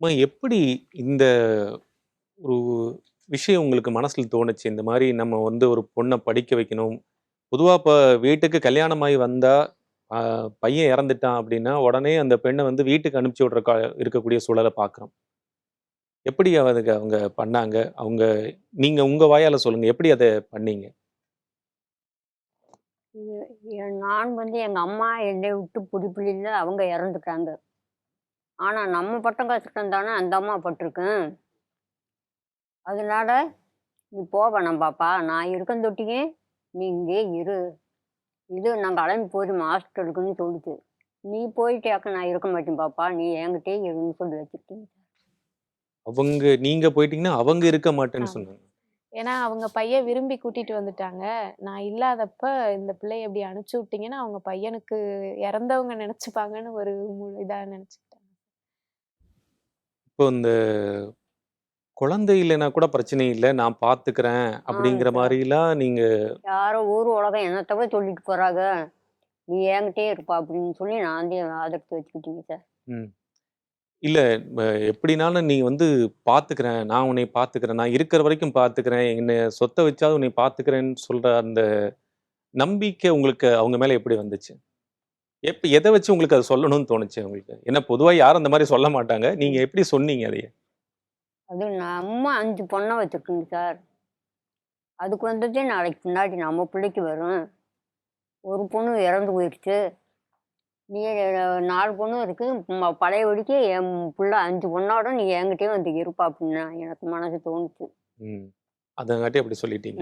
அம்மா எப்படி இந்த ஒரு விஷயம் உங்களுக்கு மனசில் தோணுச்சு? இந்த மாதிரி நம்ம வந்து ஒரு பொண்ணை படிக்க வைக்கணும். பொதுவாக இப்போ வீட்டுக்கு கல்யாணமாகி வந்தால் பையன் இறந்துட்டான் அப்படின்னா, உடனே அந்த பெண்ணை வந்து வீட்டுக்கு அனுப்பிச்சி விடுற கா இருக்கக்கூடிய சூழலை பார்க்குறோம். எப்படி அதுக்கு அவங்க பண்ணாங்க? அவங்க நீங்கள் உங்கள் வாயால் சொல்லுங்கள் எப்படி அதை பண்ணீங்க? நான் வந்து எங்கள் அம்மா என்னை விட்டு பிடிப்பிலில அவங்க இறந்துட்டாங்க. ஆனா நம்ம பட்ட கஷ்டம் தானே அந்த அம்மா பட்டுருக்கும். அதனால, "நீ போ வேணாம் பாப்பா. நான் இருக்கேன் தொட்டிக்கு. நீ இங்கேயே இரு. இது நான் கிளம்பி போறேன் ஹாஸ்பிட்டலுக்குன்னு" சொல்லுச்சு. "நீ போயிட்டியாக்க நான் இருக்க மாட்டேன் பாப்பா. நீ என்கிட்டயே இருன்னு" சொல்லி வச்சுட்டேங்க. அவங்க நீங்க போயிட்டீங்கன்னா, அவங்க இருக்க மாட்டேன்னு. சொன்னாங்க. ஏன்னா, அவங்க பையன் விரும்பி கூட்டிட்டு வந்துட்டாங்க. நான் இல்லாதப்ப இந்த பிள்ளைய இப்படி அனுப்பிச்சு விட்டீங்கன்னா, அவங்க பையனுக்கு இறந்தவங்க நெனச்சுப்பாங்கன்னு ஒரு இதா நெனச்சுக்கிட்டாங்க. இப்போ இந்த குழந்தை இல்லைன்னா கூட பிரச்சனை இல்ல. நான் பார்த்துக்கிறேன் ஆ அப்படிங்கிற சார். மாரிலாம் நீங்க யாரோ ஊர் உலகம் என்னத்தவ சொல்லிட்டு போறாங்க. "நீ என்கிட்டயே இருப்பா" அப்படின்னு சொல்லி நான் தான் ஆதரிச்சு வச்சுக்கிட்டேங்க சார். ம். இல்ல எப்படினாலும் நீ வந்து பார்த்துக்கிறேன். நான் உன்னைய பார்த்துக்கிறேன். நான் இருக்கிற வரைக்கும் பார்த்துக்கிறேன். என்ன சொத்த வச்சாவது உன்னைய பார்த்துக்கிறேன்னு சொல்ற அந்த நம்பிக்கை உங்களுக்கு அவங்க மேல எப்படி வந்துச்சு? எப்ப எத வச்சு உங்களுக்கு அத சொல்லணும்னு தோணுச்சு உங்களுக்கு? ஏன்னா பொதுவா யாரும் அந்த மாரி சொல்ல மாட்டாங்க. நீங்க ம். எப்படி சொன்னீங்க அதைய? அது நம்ம 5 பொண்ண வச்சிருக்கோங்க சார். அதுக்கு வந்துட்டு நாளைக்கு பின்னாடி நம்ம பிள்ளைக்கு வரும். ஒரு பொண்ணு இறந்து போயிடுச்சு. நீ 4 பொண்ணு இருக்கு. ம பழையபடிக்கு என் புள்ள 5 பொண்ணோட நீ என்கிட்டயே வந்து இருப்பா அப்படின்னு எனக்கு மனசு தோணுச்சு. ம். அதங்காட்டி அப்படி சொல்லிட்டீங்க.